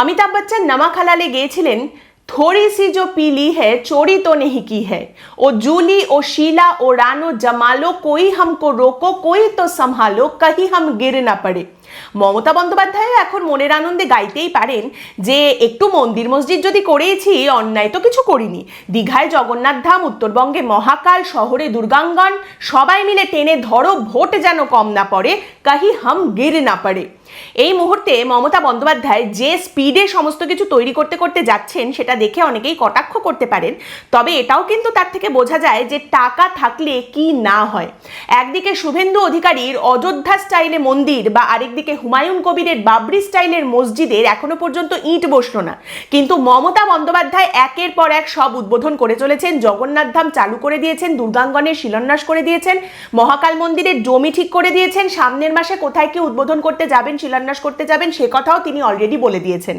অমিতাভ বচ্চন নমাখালালে গিয়েছিলেন, থোড়ি সি জো পিলি হে চোরি তো নেহি কি হে ও জুলি, ও শিলা, ও রানো, জমালো, কই হামকো রোকো, কই তো সম্ভালো কাহি হাম গির না পড়ে। মমতা বন্দ্যোপাধ্যায় এখন মনের আনন্দে গাইতেই পারেন যে, একটু মন্দির মসজিদ যদি করেইছি অন্যায় তো কিছু করিনি। দীঘায় জগন্নাথ ধাম, উত্তরবঙ্গে মহাকাল, শহরে দুর্গাঙ্গন, সবাই মিলে টেনে ধরো, ভোট যেন কম না পড়ে, কাহি হাম গির না পড়ে। এই মুহূর্তে মমতা বন্দ্যোপাধ্যায় যে স্পিডে সমস্ত কিছু তৈরি করতে করতে যাচ্ছেন, সেটা দেখে অনেকেই কটাক্ষ করতে পারেন। তবে এটাও কিন্তু তার থেকে বোঝা যায় যে টাকা থাকলে কি না হয়। একদিকে শুভেন্দু অধিকারীর অযোধ্যা স্টাইলে মন্দির বা আরেকদিকে হুমায়ুন কবিরের বাবরি স্টাইলের মসজিদের এখনও পর্যন্ত ইট বসল না। কিন্তু মমতা বন্দ্যোপাধ্যায় একের পর এক সব উদ্বোধন করে চলেছেন, জগন্নাথ ধাম চালু করে দিয়েছেন, দুর্গাঙ্গনের শিলান্যাস করে দিয়েছেন, মহাকাল মন্দিরের জমি ঠিক করে দিয়েছেন, সামনের মাসে কোথায় কি উদ্বোধন করতে যাবেন শিলান্যাস করতে যাবেন সে কথাও তিনি অলরেডি বলে দিয়েছেন।